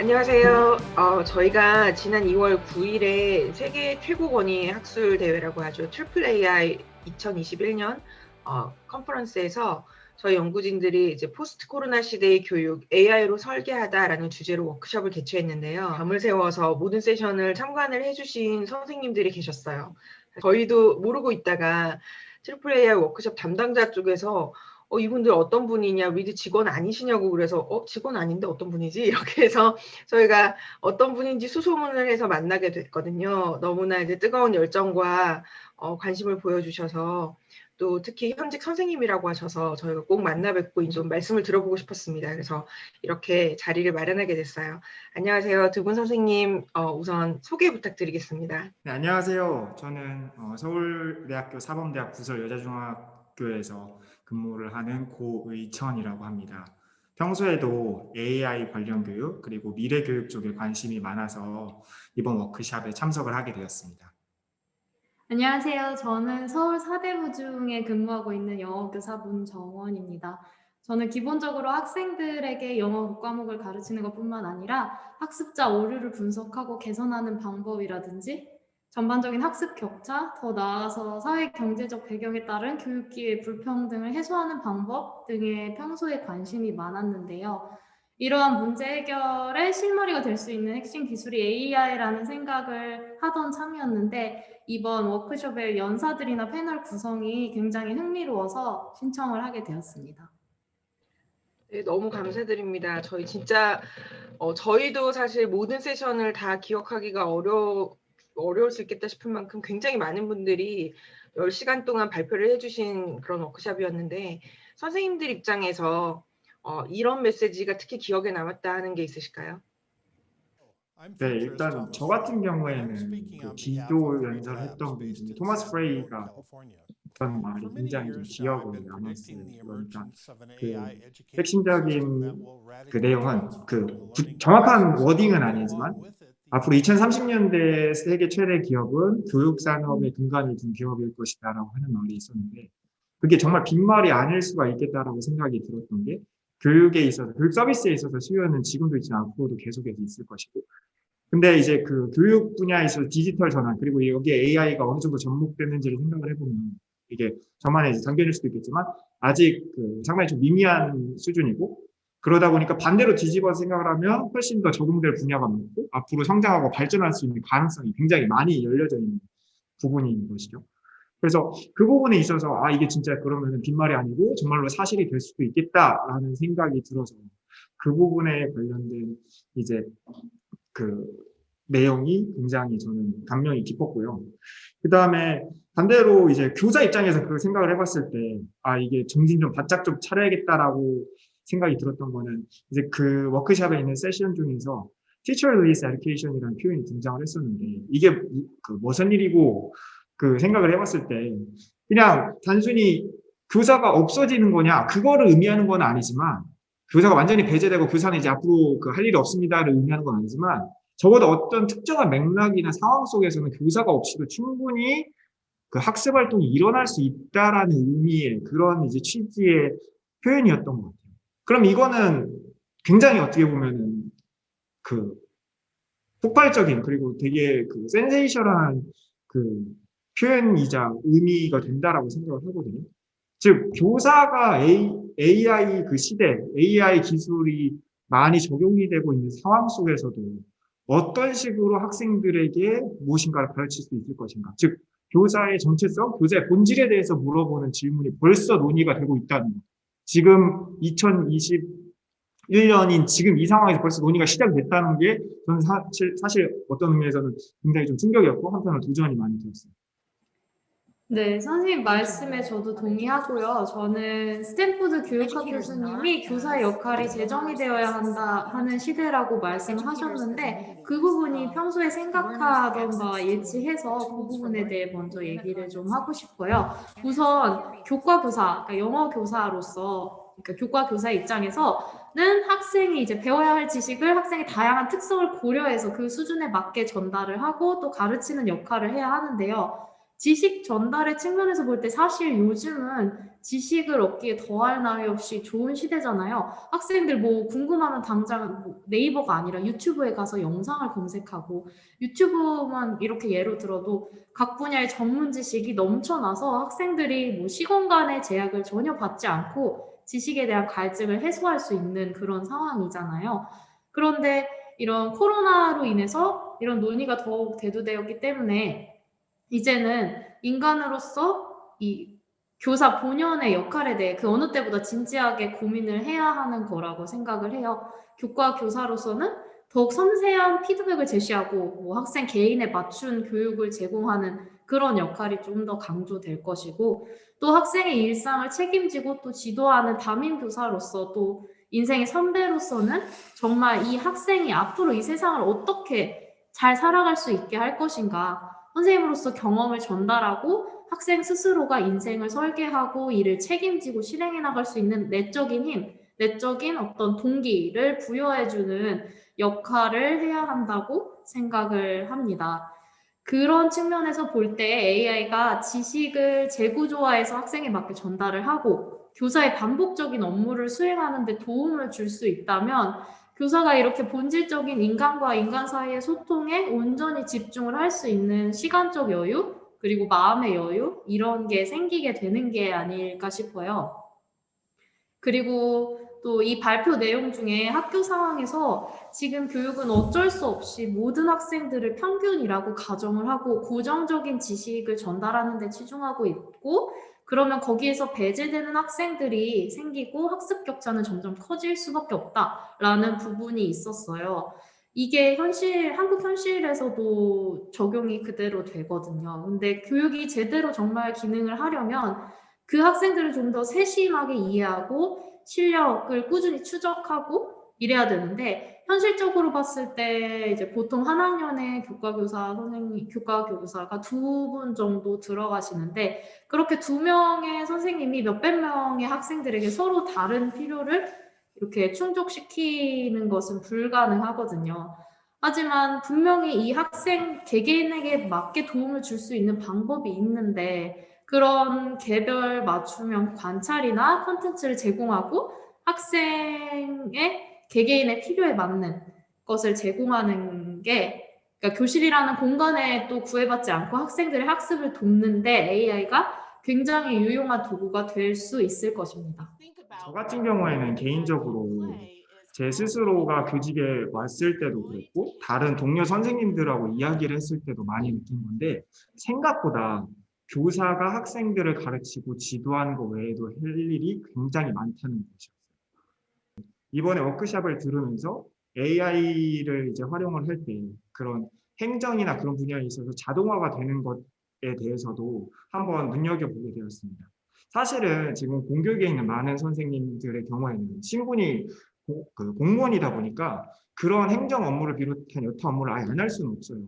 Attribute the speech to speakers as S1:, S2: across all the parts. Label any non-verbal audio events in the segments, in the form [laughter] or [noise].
S1: 안녕하세요. 어, 저희가 지난 2월 9일에 세계 최고 권위 학술 대회라고 하죠. 트리플 AI 2021년 어, 컨퍼런스에서 저희 연구진들이 이제 포스트 코로나 시대의 교육 AI로 설계하다라는 주제로 워크숍을 개최했는데요. 밤을 세워서 모든 세션을 참관을 해주신 선생님들이 계셨어요. 저희도 모르고 있다가 트리플 AI 워크숍 담당자 쪽에서 어, 이분들 어떤 분이냐, 위드 직원 아니시냐고 그래서, 어, 직원 아닌데 어떤 분이지? [laughs] 이렇게 해서 저희가 어떤 분인지 수소문을 해서 만나게 됐거든요. 너무나 이제 뜨거운 열정과 어, 관심을 보여주셔서 또 특히 현직 선생님이라고 하셔서 저희가 꼭 만나 뵙고 좀 말씀을 들어보고 싶었습니다. 그래서 이렇게 자리를 마련하게 됐어요. 안녕하세요. 두 분 선생님, 어, 우선 소개 부탁드리겠습니다.
S2: 네, 안녕하세요. 저는 어, 서울대학교 사범대학 부설 여자중학 교에서 근무를 하는 고의천이라고 합니다. 평소에도 AI 관련 교육 그리고 미래 교육 쪽에 관심이 많아서 이번 워크샵에 참석을 하게 되었습니다.
S3: 안녕하세요. 저는 서울 사대부중에 근무하고 있는 영어교사 문정원입니다. 저는 기본적으로 학생들에게 영어 과목을 가르치는 것뿐만 아니라 학습자 오류를 분석하고 개선하는 방법이라든지 전반적인 학습 격차, 더 나아가서 사회 경제적 배경에 따른 교육 기회 불평등을 해소하는 방법 등에 평소에 관심이 많았는데요. 이러한 문제 해결의 실마리가 될 수 있는 핵심 기술이 AI라는 생각을 하던 참이었는데 이번 워크숍의 연사들이나 패널 구성이 굉장히 흥미로워서 신청을 하게 되었습니다.
S1: 네, 너무 감사드립니다. 저희 진짜 어, 저희도 사실 모든 세션을 다 기억하기가 어려 어려울 수 있겠다 싶은 만큼 굉장히 많은 분들이 10시간 동안 발표를 해주신 그런 워크숍이었는데 선생님들 입장에서 어, 이런 메시지가 특히 기억에 남았다 하는 게 있으실까요?
S2: 네, 일단 저 같은 경우에는 그 기도 연설했던 분 중에 토마스 프레이가 했던 말이 굉장히 좀 기억에 남았어요. 그러니까 그 핵심적인 그 내용은 그 구- 정확한 워딩은 아니지만 앞으로 2030년대 세계 최대 기업은 교육 산업의 근간이 둔 기업일 것이다라고 하는 말이 있었는데 그게 정말 빈말이 아닐 수가 있겠다라고 생각이 들었던 게 교육에 있어서 교육 서비스에 있어서 수요는 지금도 있지만 앞으로도 계속해서 있을 것이고 근데 이제 그 교육 분야에 있어서 디지털 전환 그리고 여기에 AI가 어느 정도 접목됐는지를 생각을 해보면 이게 저만의 단계일 수도 있겠지만 아직 그 상당히 좀 미미한 수준이고 그러다 보니까 반대로 뒤집어 생각을 하면 훨씬 더 적용될 분야가 많고 앞으로 성장하고 발전할 수 있는 가능성이 굉장히 많이 열려져 있는 부분인 것이죠. 그래서 그 부분에 있어서 아 이게 진짜 그러면 빈말이 아니고 정말로 사실이 될 수도 있겠다라는 생각이 들어서 그 부분에 관련된 이제 그 내용이 굉장히 저는 감명이 깊었고요. 그 다음에 반대로 이제 교사 입장에서 그 생각을 해봤을 때, 아, 이게 정신 좀 바짝 좀 차려야겠다라고 생각이 들었던 거는 이제 그 워크샵에 있는 세션 중에서 teacher release education이라는 표현이 등장을 했었는데, 이게 그 무슨 일이고 그 생각을 해봤을 때, 그냥 단순히 교사가 없어지는 거냐, 그거를 의미하는 건 아니지만, 교사가 완전히 배제되고 교사는 이제 앞으로 그 할 일이 없습니다를 의미하는 건 아니지만, 적어도 어떤 특정한 맥락이나 상황 속에서는 교사가 없이도 충분히 그 학습 활동이 일어날 수 있다라는 의미의 그런 이제 취지의 표현이었던 것 같아요. 그럼 이거는 굉장히 어떻게 보면은 그 폭발적인 그리고 되게 그 센세이션한 그 표현이자 의미가 된다라고 생각을 하거든요. 즉 교사가 A, AI 그 시대, AI 기술이 많이 적용이 되고 있는 상황 속에서도 어떤 식으로 학생들에게 무엇인가를 가르칠 수 있을 것인가. 즉, 교사의 정체성, 교사의 본질에 대해서 물어보는 질문이 벌써 논의가 되고 있다는 것. 지금 2021년인 지금 이 상황에서 벌써 논의가 시작됐다는 게 저는 사실, 어떤 의미에서는 굉장히 좀 충격이었고 한편으로 도전이 많이 되었어요.
S3: 네, 선생님 말씀에 저도 동의하고요. 저는 스탠포드 교육학 교수님이 교사의 역할이 재정이 되어야 한다 하는 시대라고 말씀하셨는데 그 부분이 평소에 생각하던 바와 일치해서 그 부분에 대해 먼저 얘기를 좀 하고 싶어요. 우선 교과 교사, 그러니까 영어 교사로서 그러니까 교과 교사 입장에서는 학생이 이제 배워야 할 지식을 학생의 다양한 특성을 고려해서 그 수준에 맞게 전달을 하고 또 가르치는 역할을 해야 하는데요. 지식 전달의 측면에서 볼 때 사실 요즘은 지식을 얻기에 더할 나위 없이 좋은 시대잖아요. 학생들 뭐 궁금하면 당장 뭐 네이버가 아니라 유튜브에 가서 영상을 검색하고 유튜브만 이렇게 예로 들어도 각 분야의 전문 지식이 넘쳐나서 학생들이 뭐 시공간의 제약을 전혀 받지 않고 지식에 대한 갈증을 해소할 수 있는 그런 상황이잖아요. 그런데 이런 코로나로 인해서 이런 논의가 더욱 대두되었기 때문에 이제는 인간으로서 이 교사 본연의 역할에 대해 그 어느 때보다 진지하게 고민을 해야 하는 거라고 생각을 해요. 교과 교사로서는 더욱 섬세한 피드백을 제시하고 뭐 학생 개인에 맞춘 교육을 제공하는 그런 역할이 좀 더 강조될 것이고 또 학생의 일상을 책임지고 또 지도하는 담임 교사로서 또 인생의 선배로서는 정말 이 학생이 앞으로 이 세상을 어떻게 잘 살아갈 수 있게 할 것인가 선생님으로서 경험을 전달하고 학생 스스로가 인생을 설계하고 이를 책임지고 실행해 나갈 수 있는 내적인 힘, 내적인 어떤 동기를 부여해주는 역할을 해야 한다고 생각을 합니다. 그런 측면에서 볼 때 AI가 지식을 재구조화해서 학생에 맞게 전달을 하고 교사의 반복적인 업무를 수행하는 데 도움을 줄 수 있다면 교사가 이렇게 본질적인 인간과 인간 사이의 소통에 온전히 집중을 할 수 있는 시간적 여유 그리고 마음의 여유 이런 게 생기게 되는 게 아닐까 싶어요. 그리고 또 이 발표 내용 중에 학교 상황에서 지금 교육은 어쩔 수 없이 모든 학생들을 평균이라고 가정을 하고 고정적인 지식을 전달하는 데 치중하고 있고 그러면 거기에서 배제되는 학생들이 생기고 학습 격차는 점점 커질 수밖에 없다라는 부분이 있었어요. 이게 현실, 한국 현실에서도 적용이 그대로 되거든요. 근데 교육이 제대로 정말 기능을 하려면 그 학생들을 좀 더 세심하게 이해하고 실력을 꾸준히 추적하고 이래야 되는데 현실적으로 봤을 때 이제 보통 한 학년에 교과교사 선생님 교과 교사가 두 분 정도 들어가시는데 그렇게 두 명의 선생님이 몇백 명의 학생들에게 서로 다른 필요를 이렇게 충족시키는 것은 불가능하거든요. 하지만 분명히 이 학생 개개인에게 맞게 도움을 줄 수 있는 방법이 있는데 그런 개별 맞춤형 관찰이나 컨텐츠를 제공하고 학생의 개개인의 필요에 맞는 것을 제공하는 게 그러니까 교실이라는 공간에 또 구애받지 않고 학생들의 학습을 돕는데 AI가 굉장히 유용한 도구가 될 수 있을 것입니다.
S2: 저 같은 경우에는 개인적으로 제 스스로가 교직에 왔을 때도 그랬고 다른 동료 선생님들하고 이야기를 했을 때도 많이 느낀 건데 생각보다 교사가 학생들을 가르치고 지도하는 것 외에도 할 일이 굉장히 많다는 것이었어요. 이번에 워크샵을 들으면서 AI를 이제 활용을 할 때 그런 행정이나 그런 분야에 있어서 자동화가 되는 것에 대해서도 한번 눈여겨보게 되었습니다. 사실은 지금 공교육에 있는 많은 선생님들의 경우에는 신분이 고, 그 공무원이다 보니까 그런 행정 업무를 비롯한 여타 업무를 아예 안 할 수는 없어요.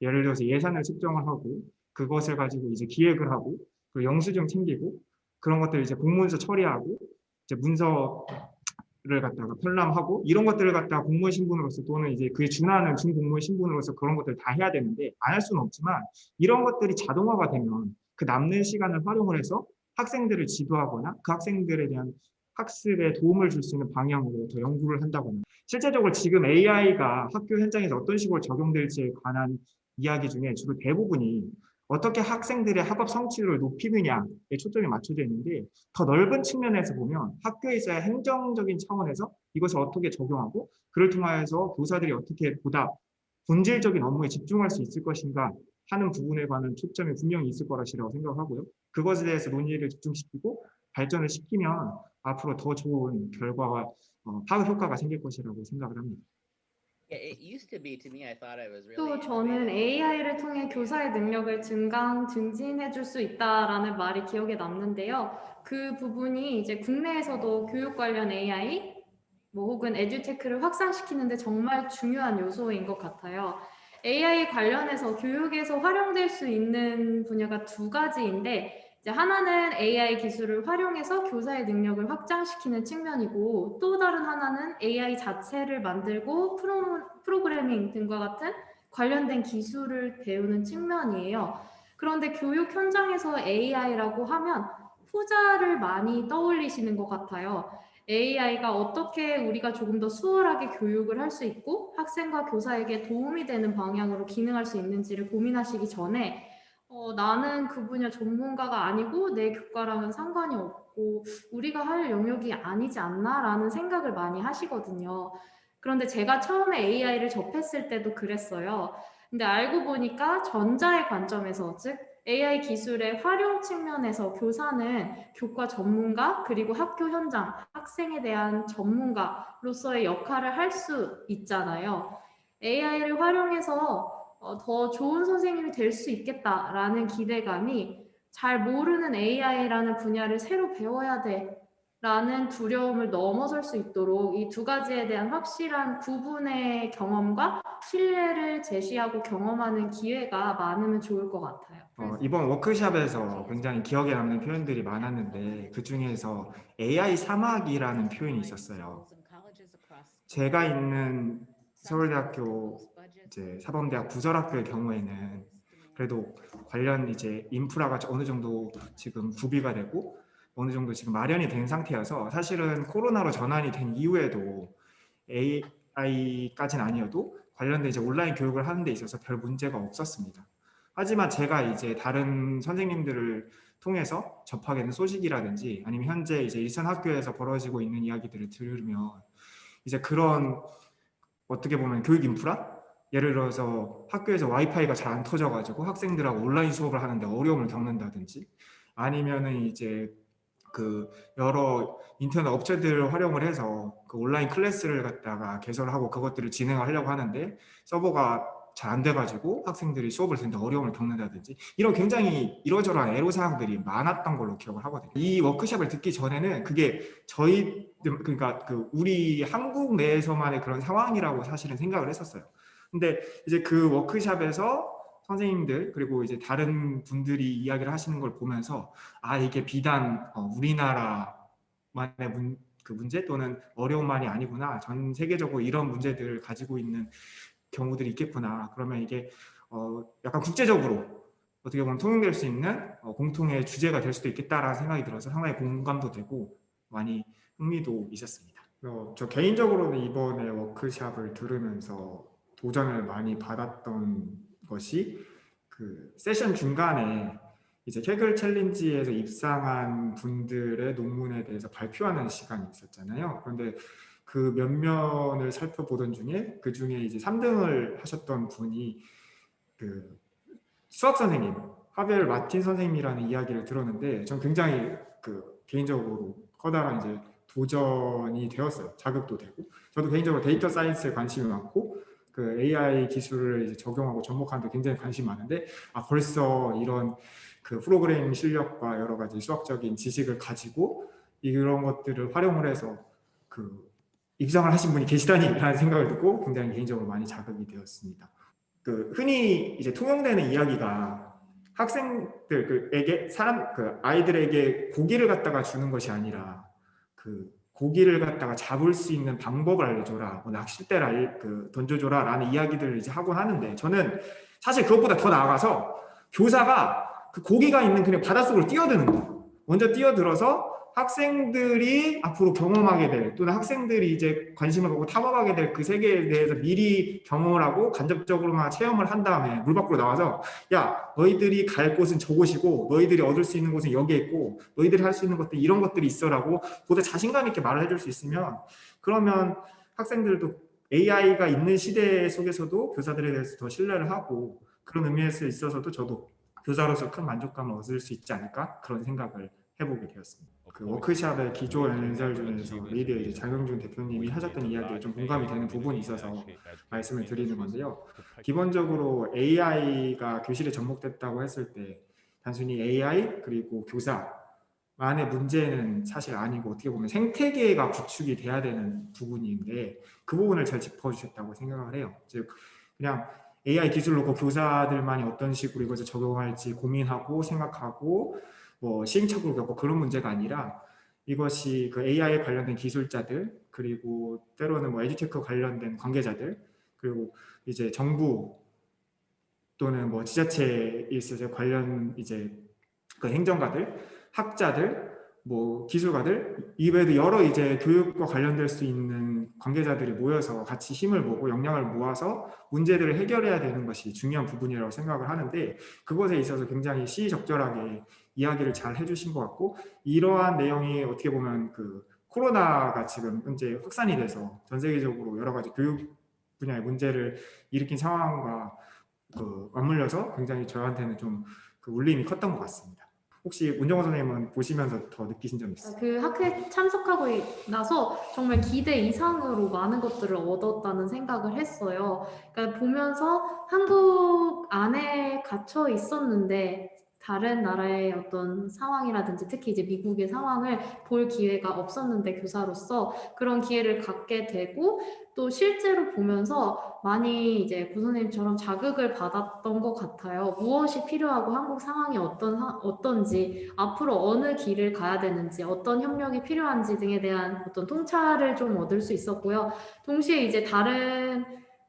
S2: 예를 들어서 예산을 측정을 하고 그것을 가지고 이제 기획을 하고 그 영수증 챙기고 그런 것들 이제 공문서 처리하고 이제 문서 를 갖다가 편람하고 이런 것들을 갖다가 공무원 신분으로서 또는 이제 그에 준하는 준공무원 신분으로서 그런 것들을 다 해야 되는데 안 할 수는 없지만 이런 것들이 자동화가 되면 그 남는 시간을 활용을 해서 학생들을 지도하거나 그 학생들에 대한 학습에 도움을 줄 수 있는 방향으로 더 연구를 한다거나 실제적으로 지금 AI가 학교 현장에서 어떤 식으로 적용될지에 관한 이야기 중에 주로 대부분이 어떻게 학생들의 학업 성취를 높이느냐에 초점이 맞춰져 있는데 더 넓은 측면에서 보면 학교에서의 행정적인 차원에서 이것을 어떻게 적용하고 그를 통하여서 교사들이 어떻게 보다 본질적인 업무에 집중할 수 있을 것인가 하는 부분에 관한 초점이 분명히 있을 거라시라고 생각하고요. 그것에 대해서 논의를 집중시키고 발전을 시키면 앞으로 더 좋은 결과와 어, 파급 효과가 생길 것이라고 생각을 합니다.
S3: 또 저는 AI를 통해 교사의 능력을 증강, 증진해 줄 수 있다라는 말이 기억에 남는데요. 그 부분이 이제 국내에서도 교육 관련 AI 뭐 혹은 에듀테크를 확산시키는데 정말 중요한 요소인 것 같아요. AI 관련해서 교육에서 활용될 수 있는 분야가 두 가지인데 이제 하나는 AI 기술을 활용해서 교사의 능력을 확장시키는 측면이고 또 다른 하나는 AI 자체를 만들고 프로, 프로그래밍 등과 같은 관련된 기술을 배우는 측면이에요. 그런데 교육 현장에서 AI라고 하면 후자를 많이 떠올리시는 것 같아요. AI가 어떻게 우리가 조금 더 수월하게 교육을 할 수 있고 학생과 교사에게 도움이 되는 방향으로 기능할 수 있는지를 고민하시기 전에 어, 나는 그 분야 전문가가 아니고 내 교과랑은 상관이 없고 우리가 할 영역이 아니지 않나라는 생각을 많이 하시거든요. 그런데 제가 처음에 AI를 접했을 때도 그랬어요. 근데 알고 보니까 전자의 관점에서, 즉 AI 기술의 활용 측면에서 교사는 교과 전문가 그리고 학교 현장 학생에 대한 전문가로서의 역할을 할 수 있잖아요. AI를 활용해서 어, 더 좋은 선생님이 될 수 있겠다라는 기대감이 잘 모르는 AI라는 분야를 새로 배워야 돼 라는 두려움을 넘어설 수 있도록 이 두 가지에 대한 확실한 구분의 경험과 신뢰를 제시하고 경험하는 기회가 많으면 좋을 것 같아요.
S2: 어, 이번 워크샵에서 굉장히 기억에 남는 표현들이 많았는데 그 중에서 AI 사막이라는 표현이 있었어요. 제가 있는 서울대학교 이제 사범대학 부설학교의 경우에는 그래도 관련 이제 인프라가 어느 정도 지금 구비가 되고 어느 정도 지금 마련이 된 상태여서 사실은 코로나로 전환이 된 이후에도 AI까지는 아니어도 관련된 이제 온라인 교육을 하는 데 있어서 별 문제가 없었습니다. 하지만 제가 이제 다른 선생님들을 통해서 접하게 된 소식이라든지 아니면 현재 이제 일선 학교에서 벌어지고 있는 이야기들을 들으면 이제 그런 어떻게 보면 교육 인프라 예를 들어서 학교에서 와이파이가 잘 안 터져가지고 학생들하고 온라인 수업을 하는데 어려움을 겪는다든지 아니면은 이제 그 여러 인터넷 업체들을 활용을 해서 그 온라인 클래스를 갖다가 개설하고 그것들을 진행하려고 하는데 서버가 잘 안 돼가지고 학생들이 수업을 듣는데 어려움을 겪는다든지 이런 굉장히 이러저러한 애로사항들이 많았던 걸로 기억을 하거든요. 이 워크숍을 듣기 전에는 그게 저희 그러니까 그 우리 한국 내에서만의 그런 상황이라고 사실은 생각을 했었어요. 근데 이제 그 워크숍에서 선생님들 그리고 이제 다른 분들이 이야기를 하시는 걸 보면서 아 이게 비단 어, 우리나라만의 문, 그 문제 또는 어려움만이 아니구나 전 세계적으로 이런 문제들을 가지고 있는 경우들이 있겠구나 그러면 이게 어, 약간 국제적으로 어떻게 보면 통용될 수 있는 어, 공통의 주제가 될 수도 있겠다라는 생각이 들어서 상당히 공감도 되고 많이 흥미도 있었습니다. 어, 저 개인적으로는 이번에 워크샵을 들으면서 도전을 많이 받았던 것이 그 세션 중간에 이제 케글 챌린지에서 입상한 분들의 논문에 대해서 발표하는 시간이 있었잖아요. 그런데 그 면면을 살펴보던 중에 그 중에 이제 3등을 하셨던 분이 그 수학 선생님 하벨 마틴 선생님이라는 이야기를 들었는데 전 굉장히 그 개인적으로 커다란 이제 도전이 되었어요. 자극도 되고 저도 개인적으로 데이터 사이언스에 관심이 많고 그 AI 기술을 이제 적용하고 접목하는 데 굉장히 관심이 많은데 아 벌써 이런 그 프로그래밍 실력과 여러 가지 수학적인 지식을 가지고 이런 것들을 활용을 해서 그 입상을 하신 분이 계시다니라는 생각을 듣고 굉장히 개인적으로 많이 자극이 되었습니다. 그 흔히 이제 통용되는 이야기가 학생들에게 사람 그 아이들에게 고기를 갖다가 주는 것이 아니라 그 고기를 갖다가 잡을 수 있는 방법을 알려줘라, 뭐 낚싯대를 알, 그 던져줘라라는 이야기들을 이제 하곤 하는데 저는 사실 그것보다 더 나아가서 교사가 그 고기가 있는 그냥 바닷속으로 뛰어드는 거예요. 먼저 뛰어들어서 학생들이 앞으로 경험하게 될 또는 학생들이 이제 관심을 갖고 탐험하게 될 그 세계에 대해서 미리 경험을 하고 간접적으로만 체험을 한 다음에 물 밖으로 나와서 야 너희들이 갈 곳은 저곳이고 너희들이 얻을 수 있는 곳은 여기에 있고 너희들이 할 수 있는 것들 이런 것들이 있어라고 보다 자신감 있게 말을 해줄 수 있으면 그러면 학생들도 AI가 있는 시대 속에서도 교사들에 대해서 더 신뢰를 하고 그런 의미에서 있어서도 저도 교사로서 큰 만족감을 얻을 수 있지 않을까? 그런 생각을 해보게 되었습니다. 그 워크샵의 기조 연설 중에서 미디어 이제 장영준 대표님이 하셨던 이야기에 좀 공감이 되는 부분이 있어서 말씀을 드리는 건데요. 기본적으로 AI가 교실에 접목됐다고 했을 때 단순히 AI 그리고 교사만의 문제는 사실 아니고 어떻게 보면 생태계가 구축이 돼야 되는 부분인데 그 부분을 잘 짚어주셨다고 생각을 해요. 즉 그냥 AI 기술로 그 교사들만이 어떤 식으로 이것을 적용할지 고민하고 생각하고 뭐 시행착오를 겪고 그런 문제가 아니라 이것이 그 AI 관련된 기술자들 그리고 때로는 뭐 에듀테크 관련된 관계자들 그리고 이제 정부 또는 뭐 지자체에 있어서 관련 이제 그 행정가들, 학자들, 뭐 기술가들 이외에도 여러 이제 교육과 관련될 수 있는 관계자들이 모여서 같이 힘을 모고 역량을 모아서 문제들을 해결해야 되는 것이 중요한 부분이라고 생각을 하는데 그것에 있어서 굉장히 시의적절하게 이야기를 잘 해주신 것 같고 이러한 내용이 어떻게 보면 그 코로나가 지금 현재 확산이 돼서 전 세계적으로 여러 가지 교육 분야의 문제를 일으킨 상황과 그 맞물려서 굉장히 저한테는 좀 그 울림이 컸던 것 같습니다. 혹시 문정호 선생님은 보시면서 더 느끼신 점 있어요?
S3: 그 학회에 참석하고 나서 정말 기대 이상으로 많은 것들을 얻었다는 생각을 했어요. 그러니까 보면서 한국 안에 갇혀 있었는데 다른 나라의 어떤 상황이라든지 특히 이제 미국의 상황을 볼 기회가 없었는데 교사로서 그런 기회를 갖게 되고 또 실제로 보면서 많이 이제 구선생님처럼 자극을 받았던 것 같아요. 무엇이 필요하고 한국 상황이 어떤 사- 어떤지 앞으로 어느 길을 가야 되는지 어떤 협력이 필요한지 등에 대한 어떤 통찰을 좀 얻을 수 있었고요. 동시에 이제 다른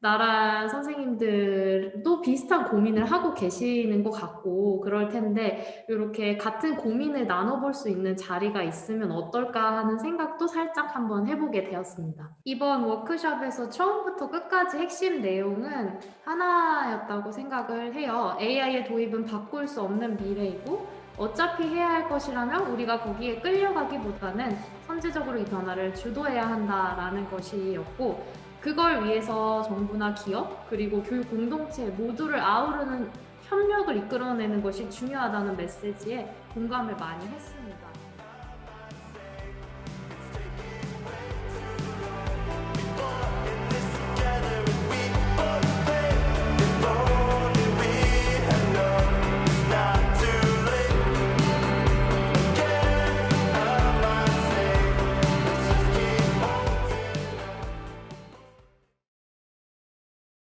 S3: 나라 선생님들도 비슷한 고민을 하고 계시는 것 같고 그럴 텐데 이렇게 같은 고민을 나눠볼 수 있는 자리가 있으면 어떨까 하는 생각도 살짝 한번 해보게 되었습니다. 이번 워크숍에서 처음부터 끝까지 핵심 내용은 하나였다고 생각을 해요. AI의 도입은 바꿀 수 없는 미래이고 어차피 해야 할 것이라면 우리가 거기에 끌려가기보다는 선제적으로 이 변화를 주도해야 한다라는 것이었고 그걸 위해서 정부나 기업 그리고 교육 공동체 모두를 아우르는 협력을 이끌어내는 것이 중요하다는 메시지에 공감을 많이 했습니다.